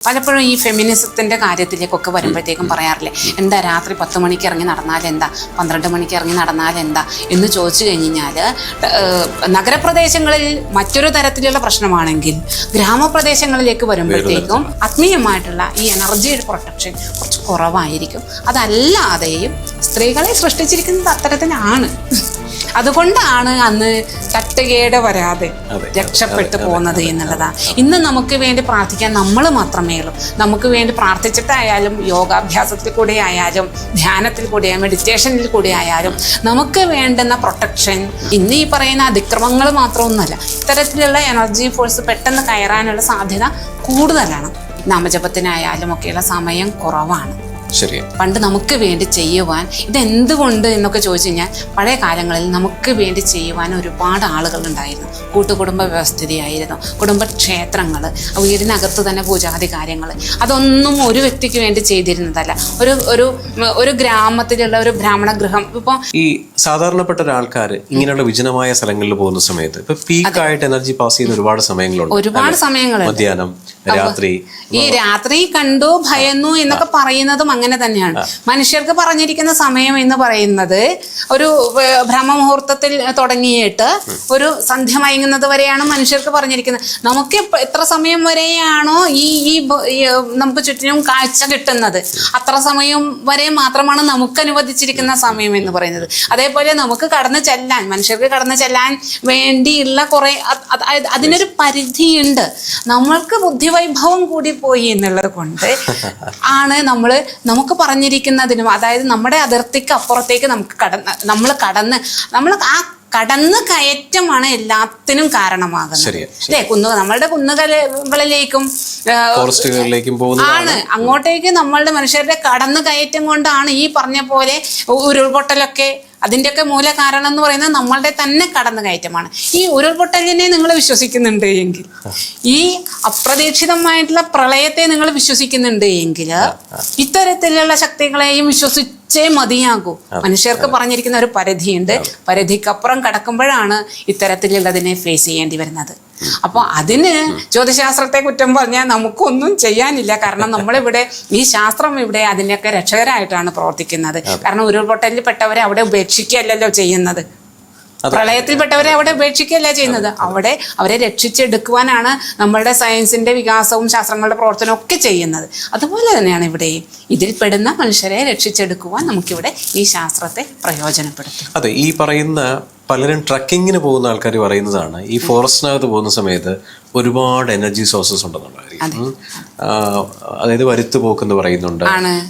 പലപ്പോഴും ഈ ഫെമിനിസത്തിന്റെ കാര്യത്തിലേക്കൊക്കെ വരുമ്പോഴത്തേക്കും പറയാറില്ലേ എന്താ രാത്രി പത്ത് മണിക്ക് ഇറങ്ങി നടന്നാൽ എന്താ പന്ത്രണ്ട് മണിക്ക് ഇറങ്ങി നടന്നാൽ എന്താ എന്ന് ചോദിച്ചു കഴിഞ്ഞാൽ നഗരപ്രദേശങ്ങളിൽ മറ്റൊരു തരത്തിലുള്ള പ്രശ്നമാണെങ്കിൽ ഗ്രാമപ്രദേശങ്ങളിലേക്ക് വരുമ്പോഴത്തേക്കും ആത്മീയമായിട്ടുള്ള ഈ എനർജിയുടെ പ്രൊട്ടക്ഷൻ കുറച്ച് കുറവായിരിക്കും. അതല്ലാതെയും സ്ത്രീകളെ സൃഷ്ടിച്ചിരിക്കുന്നത് അത്തരത്തിലാണ്. അതുകൊണ്ടാണ് അന്ന് തട്ടുകേട് വരാതെ രക്ഷപ്പെട്ടു പോകുന്നത് എന്നുള്ളതാണ് ഇന്ന് നമുക്ക് വേണ്ടി പ്രാർത്ഥിക്കാൻ നമ്മൾ മാത്രമേ ഉള്ളൂ. നമുക്ക് വേണ്ടി പ്രാർത്ഥിച്ചിട്ടായാലും യോഗാഭ്യാസത്തിൽ കൂടെ ആയാലും ധ്യാനത്തിൽ കൂടെ മെഡിറ്റേഷനിൽ കൂടെ ആയാലും നമുക്ക് വേണ്ടുന്ന പ്രൊട്ടക്ഷൻ ഇന്ന് ഈ പറയുന്ന അതിക്രമങ്ങൾ മാത്രമൊന്നുമല്ല ഇത്തരത്തിലുള്ള എനർജി ഫോഴ്സ് പെട്ടെന്ന് കയറാനുള്ള സാധ്യത കൂടുതലാണ്. നാമജപത്തിനായാലും ഒക്കെയുള്ള സമയം കുറവാണ്. ശരിയാ. പണ്ട് നമുക്ക് വേണ്ടി ചെയ്യുവാൻ ഇതെന്തുകൊണ്ട് എന്നൊക്കെ ചോദിച്ചു കഴിഞ്ഞാൽ പഴയ കാലങ്ങളിൽ നമുക്ക് വേണ്ടി ചെയ്യുവാൻ ഒരുപാട് ആളുകൾ ഉണ്ടായിരുന്നു. കൂട്ടുകുടുംബ വ്യവസ്ഥിതിയായിരുന്നു കുടുംബക്ഷേത്രങ്ങൾ വീടിനകത്ത് തന്നെ പൂജാതി കാര്യങ്ങൾ അതൊന്നും ഒരു വ്യക്തിക്ക് വേണ്ടി ചെയ്തിരുന്നതല്ല. ഒരു ഒരു ഒരു ഗ്രാമത്തിലുള്ള ഒരു ബ്രാഹ്മണ ഗൃഹം. ഇപ്പോൾ ഈ സാധാരണപ്പെട്ട ഒരാൾക്കാർ ഇങ്ങനെയുള്ള വിജനമായ സ്ഥലങ്ങളിൽ പോകുന്ന സമയത്ത് ഇപ്പൊ പീക്കായിട്ട് എനർജി പാസ് ചെയ്യുന്ന ഒരുപാട് സമയങ്ങളുണ്ട് ഒരുപാട് സമയങ്ങൾ മധ്യാഹ്നം. രാത്രി. ഈ രാത്രി കണ്ടു ഭയന്നു എന്നൊക്കെ പറയുന്നതും അങ്ങനെ തന്നെയാണ്. മനുഷ്യർക്ക് പറഞ്ഞിരിക്കുന്ന സമയം എന്ന് പറയുന്നത് ഒരു ഭ്രമമുഹൂർത്തത്തിൽ ബ്രഹ്മമുഹൂർത്തത്തിൽ തുടങ്ങിയിട്ട് ഒരു സന്ധ്യ മയങ്ങുന്നത് വരെയാണ് മനുഷ്യർക്ക് പറഞ്ഞിരിക്കുന്നത്. നമുക്ക് എത്ര സമയം വരെയാണോ ഈ ഈ നമുക്ക് ചുറ്റിനും കാഴ്ച കിട്ടുന്നത്? അത്ര സമയം വരെ മാത്രമാണ് നമുക്ക് അനുവദിച്ചിരിക്കുന്ന സമയം എന്ന് പറയുന്നത്. അതേപോലെ നമുക്ക് കടന്നു ചെല്ലാൻ മനുഷ്യർക്ക് കടന്നു ചെല്ലാൻ വേണ്ടിയുള്ള കുറെ അത്- അത് അത് അതിനൊരു പരിധിയുണ്ട്. നമ്മൾക്ക് ബുദ്ധിവൈഭവം കൂടി പോയി എന്നുള്ളത് കൊണ്ട് ആണ് നമ്മൾ നമുക്ക് പറഞ്ഞിരിക്കുന്നതിനും അതായത് നമ്മുടെ അതിർത്തിക്ക് അപ്പുറത്തേക്ക് നമുക്ക് കടന്ന് നമ്മൾ കടന്ന് നമ്മൾ ആ കടന്ന് കയറ്റമാണ് എല്ലാത്തിനും കാരണമാകുന്നത്. അല്ലെ? കുന്നു നമ്മളുടെ കുന്നുകളിലേക്കും ആണ്. അങ്ങോട്ടേക്ക് നമ്മളുടെ മനുഷ്യരുടെ കടന്ന് കയറ്റം കൊണ്ടാണ് ഈ പറഞ്ഞ പോലെ ഉരുൾപൊട്ടലൊക്കെ അതിന്റെയൊക്കെ മൂല കാരണം എന്ന് പറയുന്നത് നമ്മളുടെ തന്നെ കടന്നു കയറ്റമാണ് ഈ ഉരുൾപൊട്ടലിനെ നിങ്ങൾ വിശ്വസിക്കുന്നുണ്ട് എങ്കിൽ ഈ അപ്രതീക്ഷിതമായിട്ടുള്ള പ്രളയത്തെ നിങ്ങൾ വിശ്വസിക്കുന്നുണ്ട് എങ്കിൽ ഇത്തരത്തിലുള്ള ശക്തികളെയും വിശ്വസിച്ചേ മതിയാകൂ. മനുഷ്യർക്ക് പറഞ്ഞിരിക്കുന്ന ഒരു പരിധിയുണ്ട്. പരിധിക്കപ്പുറം കടക്കുമ്പോഴാണ് ഇത്തരത്തിലുള്ളതിനെ ഫേസ് ചെയ്യേണ്ടി വരുന്നത്. അപ്പോൾ അതിന് ജ്യോതിശാസ്ത്രത്തെ കുറ്റം പറഞ്ഞാൽ നമുക്കൊന്നും ചെയ്യാനില്ല. കാരണം നമ്മളിവിടെ ഈ ശാസ്ത്രം ഇവിടെ അതിനൊക്കെ രക്ഷകരായിട്ടാണ് പ്രവർത്തിക്കുന്നത്. കാരണം ഉരുൾപൊട്ടലിൽ പെട്ടവരെ അവിടെ ഉപേക്ഷിക്കുകയല്ലല്ലോ ചെയ്യുന്നത്. പ്രളയത്തിൽപ്പെട്ടവരെ അവിടെ ഉപേക്ഷിക്കുകയല്ല ചെയ്യുന്നത്. അവിടെ അവരെ രക്ഷിച്ചെടുക്കുവാനാണ് നമ്മളുടെ സയൻസിന്റെ വികാസവും ശാസ്ത്രങ്ങളുടെ പ്രവർത്തനവും ഒക്കെ ചെയ്യുന്നത്. അതുപോലെ തന്നെയാണ് ഇവിടെയും. ഇതിൽ പെടുന്ന മനുഷ്യരെ രക്ഷിച്ചെടുക്കുവാൻ നമുക്കിവിടെ ഈ ശാസ്ത്രത്തെ പ്രയോജനപ്പെടുത്തും. അതെ ഈ പറയുന്ന പലരും ട്രക്കിങ്ങിന് പോകുന്ന ആൾക്കാർ പറയുന്നതാണ് ഈ ഫോറസ്റ്റിനകത്ത് പോകുന്ന സമയത്ത് ഒരുപാട് എനർജി സോഴ്സസ് ഉണ്ടെന്നുണ്ടായിരിക്കും അതായത് വരുത്തു പോക്കെന്ന് പറയുന്നുണ്ട്.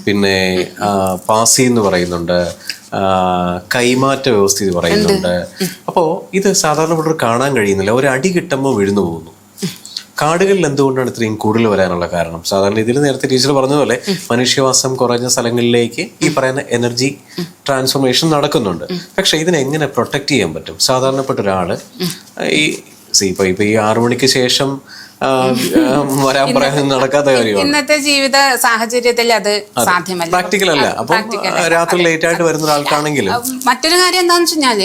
പിന്നെ പാസി എന്ന് പറയുന്നുണ്ട്. കൈമാറ്റ വ്യവസ്ഥ ഇത് പറയുന്നുണ്ട് അപ്പോൾ ഇത് സാധാരണപ്പെട്ടവർ കാണാൻ കഴിയുന്നില്ല. ഒരു അടി കിട്ടുമ്പോൾ വീഴുന്നു പോകുന്നു. കാടുകളിൽ എന്തുകൊണ്ടാണ് ഇത്രയും കൂടുതൽ വരാനുള്ള കാരണം? സാധാരണ ഇതിൽ നേരത്തെ ടീച്ചർ പറഞ്ഞതുപോലെ മനുഷ്യവാസം കുറഞ്ഞ സ്ഥലങ്ങളിലേക്ക് ഈ പറയുന്ന എനർജി ട്രാൻസ്ഫോർമേഷൻ നടക്കുന്നുണ്ട്. പക്ഷെ ഇതിനെ എങ്ങനെ പ്രൊട്ടക്ട് ചെയ്യാൻ പറ്റും? സാധാരണപ്പെട്ട ഒരാൾ ഈ ഇപ്പൊ ഇപ്പൊ ഈ ആറു മണിക്ക് ശേഷം വരാൻ പറയാൻ നടക്കാത്ത കാര്യമാണ്. ഇന്നത്തെ ജീവിത സാഹചര്യത്തിൽ അത് സാധ്യമല്ല. പ്രാക്ടിക്കൽ അല്ല. അപ്പം രാത്രി ലേറ്റ് ആയിട്ട് വരുന്ന ഒരാൾക്കാണെങ്കിലും. മറ്റൊരു കാര്യം എന്താണെന്ന് വെച്ച് കഴിഞ്ഞാൽ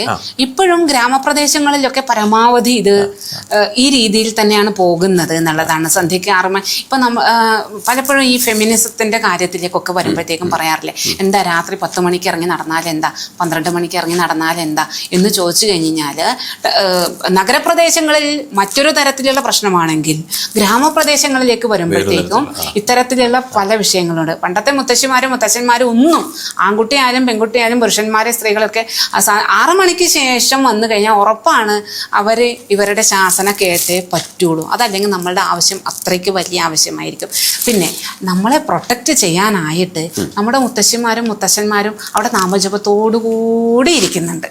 ഇപ്പോഴും ഗ്രാമപ്രദേശങ്ങളിലൊക്കെ പരമാവധി ഇത് ഈ രീതിയിൽ തന്നെയാണ് പോകുന്നത് എന്നുള്ളതാണ് സന്ധ്യയ്ക്ക് ആറുമ ഇപ്പൊ നമ്മ പലപ്പോഴും ഈ ഫെമിനിസത്തിന്റെ കാര്യത്തിലേക്കൊക്കെ വരുമ്പോഴത്തേക്കും പറയാറില്ലേ എന്താ രാത്രി പത്ത് മണിക്ക് ഇറങ്ങി നടന്നാൽ എന്താ? പന്ത്രണ്ട് മണിക്ക് ഇറങ്ങി നടന്നാൽ എന്താ? എന്ന് ചോദിച്ചു കഴിഞ്ഞാൽ നഗരപ്രദേശങ്ങളിൽ മറ്റൊരു തരത്തിലുള്ള പ്രശ്നമാണെങ്കിൽ ഗ്രാമപ്രദേശങ്ങളിലേക്ക് വരുമ്പോഴത്തേക്കും ഇത്തരത്തിലുള്ള പല വിഷയങ്ങളുണ്ട്. പണ്ടത്തെ മുത്തശ്ശിമാരും മുത്തശ്ശന്മാരും ഒന്നും ആൺകുട്ടിയായാലും പെൺകുട്ടിയായാലും പുരുഷന്മാരെ സ്ത്രീകളൊക്കെ ആറു മണിക്ക് ശേഷം വന്നു കഴിഞ്ഞാൽ ഉറപ്പാണ് അവർ ഇവരുടെ ശാസന കേട്ടേ പറ്റുള്ളൂ. അതല്ലെങ്കിൽ നമ്മളുടെ ആവശ്യം അത്രയ്ക്ക് വലിയ ആവശ്യമായിരിക്കും. പിന്നെ നമ്മളെ പ്രൊട്ടക്റ്റ് ചെയ്യാനായിട്ട് നമ്മുടെ മുത്തശ്ശിമാരും മുത്തശ്ശന്മാരും അവിടെ നാമജപത്തോടു കൂടി ഇരിക്കുന്നുണ്ട്.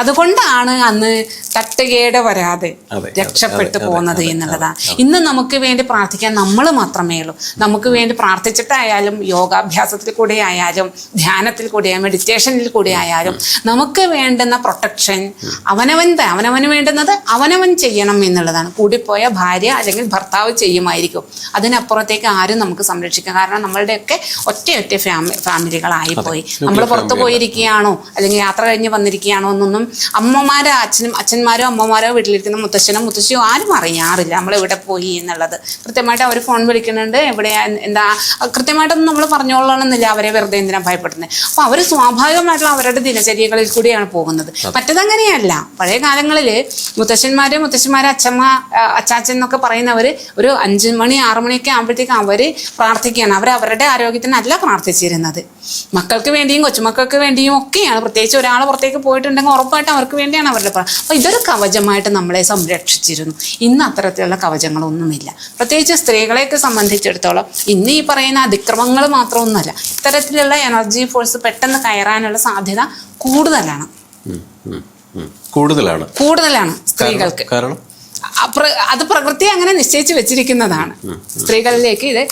അതുകൊണ്ടാണ് അന്ന് തട്ടുകേട് വരാതെ രക്ഷപ്പെട്ടു പോകുന്നത് എന്നുള്ളതാണ്. ഇന്ന് നമുക്ക് വേണ്ടി പ്രാർത്ഥിക്കാൻ നമ്മൾ മാത്രമേ ഉള്ളൂ. നമുക്ക് വേണ്ടി പ്രാർത്ഥിച്ചിട്ടായാലും യോഗാഭ്യാസത്തിൽ കൂടെ ആയാലും ധ്യാനത്തിൽ കൂടെ മെഡിറ്റേഷനിൽ കൂടെ ആയാലും നമുക്ക് വേണ്ടുന്ന പ്രൊട്ടക്ഷൻ അവനവൻ അവനവന് വേണ്ടുന്നത് അവനവൻ ചെയ്യണം എന്നുള്ളതാണ്. കൂടിപ്പോയ ഭാര്യ അല്ലെങ്കിൽ ഭർത്താവ് ചെയ്യുമായിരിക്കും. അതിനപ്പുറത്തേക്ക് ആരും നമുക്ക് സംരക്ഷിക്കാം. കാരണം നമ്മളുടെയൊക്കെ ഒറ്റയൊറ്റ ഫാമിലി ഫാമി ഫാമിലികളായി പോയി നമ്മൾ പുറത്തു പോയിരിക്കുകയാണോ? അല്ലെങ്കിൽ യാത്ര കഴിഞ്ഞ് വന്നിരിക്കുകയാണോ എന്നൊന്നും അമ്മമാരോ അച്ഛനും അച്ഛന്മാരോ അമ്മമാരോ വീട്ടിലിരിക്കുന്ന മുത്തശ്ശനോ മുത്തശ്ശിയോ ആരും അറിയാറില്ല. നമ്മളിവിടെ പോയി എന്നുള്ളത്. കൃത്യമായിട്ട് അവർ ഫോൺ വിളിക്കുന്നുണ്ട്. എവിടെ എന്താ കൃത്യമായിട്ടൊന്നും നമ്മൾ പറഞ്ഞോളണമെന്നില്ല അവരെ വെറുതെ എന്തിനാ ഭയപ്പെടുന്നത് അപ്പൊ അവർ സ്വാഭാവികമായിട്ടുള്ള അവരുടെ ദിനചര്യകളിൽ കൂടിയാണ് പോകുന്നത്. മറ്റതങ്ങനെയല്ല. പഴയ കാലങ്ങളിൽ മുത്തശ്ശന്മാര് മുത്തശ്ശിമാര് അച്ഛമ്മ അച്ചാച്ചൻ എന്നൊക്കെ പറയുന്നവർ ഒരു അഞ്ച് മണി ആറു മണിയൊക്കെ ആകുമ്പോഴത്തേക്ക് അവർ പ്രാർത്ഥിക്കുകയാണ്. അവർ അവരുടെ ആരോഗ്യത്തിനല്ല പ്രാർത്ഥിച്ചിരുന്നത്. മക്കൾക്ക് വേണ്ടിയും കൊച്ചുമക്കൾക്ക് വേണ്ടിയും ഒക്കെയാണ്. പ്രത്യേകിച്ച് ഒരാൾ പുറത്തേക്ക് പോയിട്ടുണ്ടെങ്കിൽ ഉറപ്പായിട്ടും അവർക്ക് വേണ്ടിയാണ് അവരുടെ പ്രാർത്ഥന അപ്പൊ ഇതൊരു കവചമായിട്ട് നമ്മളെ സംരക്ഷിച്ചിരുന്നു. ഇന്ന് അത്തരത്തിലുള്ള കവചങ്ങളൊന്നുമില്ല പ്രത്യേകിച്ച് സ്ത്രീകളെയൊക്കെ സംബന്ധിച്ചിടത്തോളം ഇന്ന് ഈ പറയുന്ന അതിക്രമങ്ങൾ മാത്രമൊന്നുമല്ല ഇത്തരത്തിലുള്ള എനർജി ഫോഴ്സ് പെട്ടെന്ന് കയറാനുള്ള സാധ്യത കൂടുതലാണ്. കൂടുതലാണ്. കൂടുതലാണ് സ്ത്രീകൾക്ക്. കാരണം? അത് പ്രകൃതി അങ്ങനെ നിശ്ചയിച്ച് വെച്ചിരിക്കുന്നതാണ്. സ്ത്രീകളിലേക്ക് ഇത്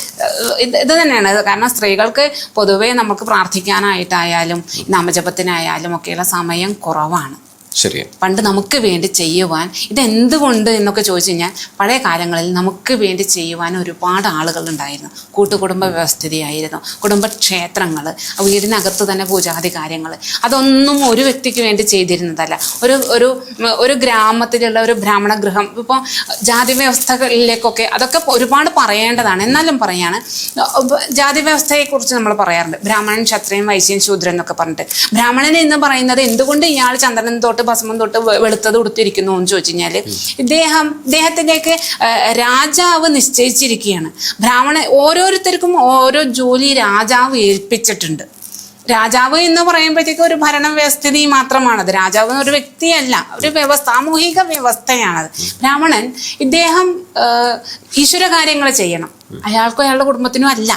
ഇത് തന്നെയാണ്. കാരണം സ്ത്രീകൾക്ക് പൊതുവേ നമുക്ക് പ്രാർത്ഥിക്കാനായിട്ടായാലും നാമജപത്തിനായാലും ഒക്കെയുള്ള സമയം കുറവാണ്. ശരിയാണ് പണ്ട് നമുക്ക് വേണ്ടി ചെയ്യുവാൻ ഇതെന്തുകൊണ്ട് എന്നൊക്കെ ചോദിച്ചു കഴിഞ്ഞാൽ പഴയ കാലങ്ങളിൽ നമുക്ക് വേണ്ടി ചെയ്യുവാൻ ഒരുപാട് ആളുകൾ ഉണ്ടായിരുന്നു. കൂട്ടുകുടുംബ വ്യവസ്ഥിതിയായിരുന്നു കുടുംബക്ഷേത്രങ്ങൾ വീടിനകത്ത് തന്നെ പൂജാതി കാര്യങ്ങൾ അതൊന്നും ഒരു വ്യക്തിക്ക് വേണ്ടി ചെയ്തിരുന്നതല്ല. ഒരു ഒരു ഒരു ഗ്രാമത്തിലുള്ള ഒരു ബ്രാഹ്മണ ഗൃഹം ഇപ്പോൾ ജാതി വ്യവസ്ഥകളിലേക്കൊക്കെ അതൊക്കെ ഒരുപാട് പറയേണ്ടതാണ്. എന്നാലും പറയാണ് ജാതി വ്യവസ്ഥയെക്കുറിച്ച് നമ്മൾ പറയാറുണ്ട്. ബ്രാഹ്മണൻ ക്ഷത്രിയൻ വൈശ്യൻ ശൂദ്രൻ എന്നൊക്കെ പറഞ്ഞിട്ട്. ബ്രാഹ്മണൻ എന്ന് പറയുന്നത് എന്തുകൊണ്ട് ഇയാൾ ചന്ദനം തൊട്ട് ഭസ്മം തൊട്ട് വെളുത്തത് കൊടുത്തിരിക്കുന്നു എന്ന് ചോദിച്ചു കഴിഞ്ഞാൽ ഇദ്ദേഹം ഇദ്ദേഹത്തിന്റെയൊക്കെ രാജാവ് നിശ്ചയിച്ചിരിക്കുകയാണ്. ബ്രാഹ്മണ ഓരോരുത്തർക്കും ഓരോ ജോലി രാജാവ് ഏൽപ്പിച്ചിട്ടുണ്ട്. രാജാവ് എന്ന് പറയുമ്പോഴത്തേക്കും ഒരു ഭരണ വ്യവസ്ഥിതി മാത്രമാണത്. രാജാവ് ഒരു വ്യക്തിയല്ല ഒരു വ്യവസ്ഥ സാമൂഹിക വ്യവസ്ഥയാണത്. ബ്രാഹ്മണൻ ഇദ്ദേഹം ഈശ്വര കാര്യങ്ങൾ ചെയ്യണം. അയാൾക്കും അയാളുടെ കുടുംബത്തിനും അല്ല.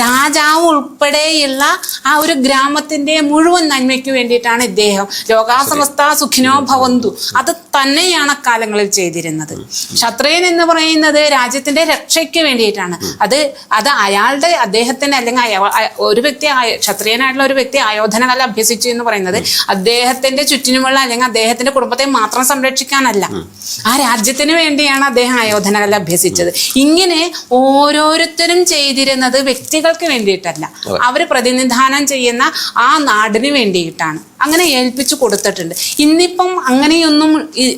രാജാവ് ഉൾപ്പെടെയുള്ള ആ ഒരു ഗ്രാമത്തിന്റെ മുഴുവൻ നന്മയ്ക്ക് വേണ്ടിയിട്ടാണ് ഇദ്ദേഹം. ലോകാസമസ്ത സുഖിനോ ഭവന്തു. അത് തന്നെയാണ് അക്കാലങ്ങളിൽ ചെയ്തിരുന്നത്. ക്ഷത്രിയൻ എന്ന് പറയുന്നത് രാജ്യത്തിന്റെ രക്ഷയ്ക്ക് വേണ്ടിയിട്ടാണ്. അത് അത് അയാളുടെ അദ്ദേഹത്തിന് അല്ലെങ്കിൽ ഒരു വ്യക്തി ക്ഷത്രിയനായിട്ടുള്ള ഒരു വ്യക്തി ആയോധന കല അഭ്യസിച്ചു എന്ന് പറയുന്നത് അദ്ദേഹത്തിന്റെ ചുറ്റിനുമുള്ള അല്ലെങ്കിൽ അദ്ദേഹത്തിന്റെ കുടുംബത്തെ മാത്രം സംരക്ഷിക്കാനല്ല. ആ രാജ്യത്തിന് വേണ്ടിയാണ് അദ്ദേഹം ആയോധന കല അഭ്യസിച്ചത്. ഇങ്ങനെ ഓരോരുത്തരും ചെയ്തിരുന്നത് വ്യക്തികൾക്ക് വേണ്ടിയിട്ടല്ല. അവർ പ്രതിനിധാനം ചെയ്യുന്ന ആ നാടിന് വേണ്ടിയിട്ടാണ്. അങ്ങനെ ഏൽപ്പിച്ചു കൊടുത്തിട്ടുണ്ട്. ഇന്നിപ്പം അങ്ങനെയൊന്നും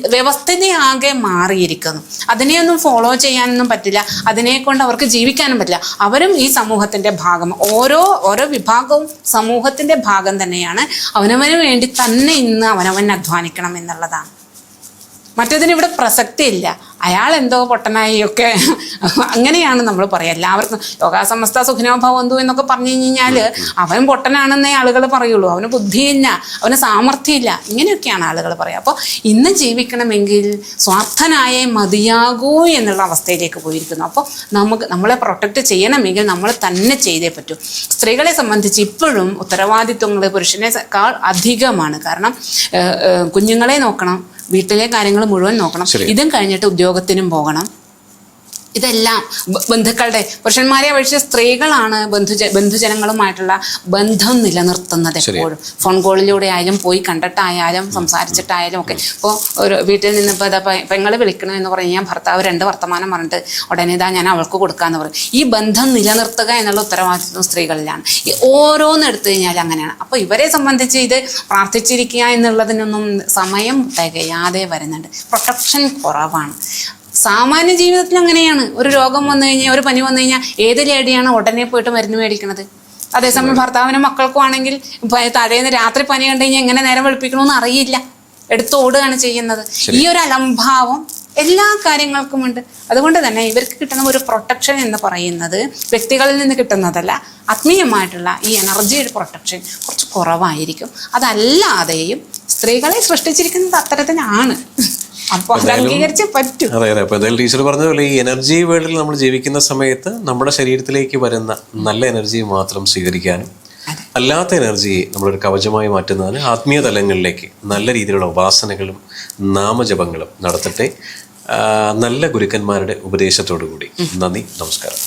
വ്യവസ്ഥിതിയാകെ മാറിയിരിക്കുന്നു. അതിനെയൊന്നും ഫോളോ ചെയ്യാനൊന്നും പറ്റില്ല. അതിനെ കൊണ്ട് അവർക്ക് ജീവിക്കാനും പറ്റില്ല. അവരും ഈ സമൂഹത്തിന്റെ ഭാഗം. ഓരോ ഓരോ വിഭാഗവും സമൂഹത്തിന്റെ ഭാഗം തന്നെയാണ്. അവനവന് വേണ്ടി തന്നെ ഇന്ന് അവനവൻ അധ്വാനിക്കണം എന്നുള്ളതാണ്. മറ്റേതിന് ഇവിടെ പ്രസക്തി ഇല്ല. അയാൾ എന്തോ പൊട്ടനായി ഒക്കെ അങ്ങനെയാണ് നമ്മൾ പറയുക എല്ലാവർക്കും യോഗാസമസ്ത സുഖിനോ ഭവന്തു എന്നൊക്കെ പറഞ്ഞു കഴിഞ്ഞാൽ അവൻ പൊട്ടനാണെന്നേ ആളുകൾ പറയുള്ളൂ. അവന് ബുദ്ധിയില്ല അവന് സാമർഥ്യമില്ല. ഇങ്ങനെയൊക്കെയാണ് ആളുകൾ പറയുക അപ്പോൾ ഇന്ന് ജീവിക്കണമെങ്കിൽ സ്വാർത്ഥനായേ മതിയാകൂ എന്നുള്ള അവസ്ഥയിലേക്ക് പോയിരിക്കുന്നു. അപ്പോൾ നമുക്ക് നമ്മളെ പ്രൊട്ടക്റ്റ് ചെയ്യണമെങ്കിൽ നമ്മൾ തന്നെ ചെയ്തേ പറ്റൂ. സ്ത്രീകളെ സംബന്ധിച്ച് ഇപ്പോഴും ഉത്തരവാദിത്വങ്ങൾ പുരുഷനേക്കാൾ അധികമാണ്. കാരണം കുഞ്ഞുങ്ങളെ നോക്കണം. വീട്ടിലെ കാര്യങ്ങൾ മുഴുവൻ നോക്കണം. ഇതും കഴിഞ്ഞിട്ട് ഉദ്യോഗത്തിനും പോകണം ഇതെല്ലാം ബന്ധുക്കളുടെ പുരുഷന്മാരെ അപേക്ഷിച്ച് സ്ത്രീകളാണ് ബന്ധുജ ബന്ധുജനങ്ങളുമായിട്ടുള്ള ബന്ധം നിലനിർത്തുന്നത് എപ്പോഴും. ഫോൺ കോളിലൂടെ ആയാലും പോയി കണ്ടിട്ടായാലും സംസാരിച്ചിട്ടായാലും ഒക്കെ. ഇപ്പോൾ ഒരു വീട്ടിൽ നിന്ന് ഇപ്പോൾ ഇതാ പെങ്ങൾ വിളിക്കണം എന്ന് പറഞ്ഞു ഞാൻ ഭർത്താവ് രണ്ട് വർത്തമാനം പറഞ്ഞിട്ട് ഉടനെ ഇതാ ഞാൻ അവൾക്ക് കൊടുക്കാമെന്ന് പറയും. ഈ ബന്ധം നിലനിർത്തുക എന്നുള്ള ഉത്തരവാദിത്വം സ്ത്രീകളിലാണ്. ഈ ഓരോന്ന് എടുത്തു കഴിഞ്ഞാൽ അങ്ങനെയാണ്. അപ്പോൾ ഇവരെ സംബന്ധിച്ച് ഇത് പ്രാർത്ഥിച്ചിരിക്കുക എന്നുള്ളതിനൊന്നും സമയം തികയാതെ വരുന്നുണ്ട്. പ്രൊട്ടക്ഷൻ കുറവാണ്. സാമാന്യ ജീവിതത്തിൽ അങ്ങനെയാണ്. ഒരു രോഗം വന്നു കഴിഞ്ഞാൽ ഒരു പനി വന്നു കഴിഞ്ഞാൽ ഏത് ലേഡിയാണ് ഉടനെ പോയിട്ട് മരുന്ന് മേടിക്കണത്? അതേസമയം ഭർത്താവിനും മക്കൾക്കും ആണെങ്കിൽ തലേന്ന് രാത്രി പനി കണ്ടു കഴിഞ്ഞാൽ എങ്ങനെ നേരം വെളുപ്പിക്കണമെന്ന് അറിയില്ല. എടുത്തോടുകയാണ് ചെയ്യുന്നത്. ഈ ഒരു അലംഭാവം എല്ലാ കാര്യങ്ങൾക്കും ഉണ്ട്. അതുകൊണ്ട് തന്നെ ഇവർക്ക് കിട്ടുന്ന ഒരു പ്രൊട്ടക്ഷൻ എന്ന് പറയുന്നത് വ്യക്തികളിൽ നിന്ന് കിട്ടുന്നതല്ല ആത്മീയമായിട്ടുള്ള ഈ എനർജിയുടെ പ്രൊട്ടക്ഷൻ കുറച്ച് കുറവായിരിക്കും. അതല്ലാതെയും സ്ത്രീകളെ സൃഷ്ടിച്ചിരിക്കുന്നത് അത്തരത്തിലാണ്. അപ്പോൾ അത് അംഗീകരിച്ചേ പറ്റൂ. അതെ അതെ. അപ്പൊ എന്തായാലും ടീച്ചർ പറഞ്ഞ പോലെ ഈ എനർജി വേൾഡിൽ നമ്മൾ ജീവിക്കുന്ന സമയത്ത് നമ്മുടെ ശരീരത്തിലേക്ക് വരുന്ന നല്ല എനർജി മാത്രം സ്വീകരിക്കാനും അല്ലാത്ത എനർജിയെ നമ്മളൊരു കവചമായി മാറ്റുന്നതിന് ആത്മീയ തലങ്ങളിലേക്ക് നല്ല രീതിയിലുള്ള ഉപാസനകളും നാമജപങ്ങളും നടത്തട്ടെ. നല്ല ഗുരുക്കന്മാരുടെ ഉപദേശത്തോടു കൂടി നന്ദി നമസ്കാരം.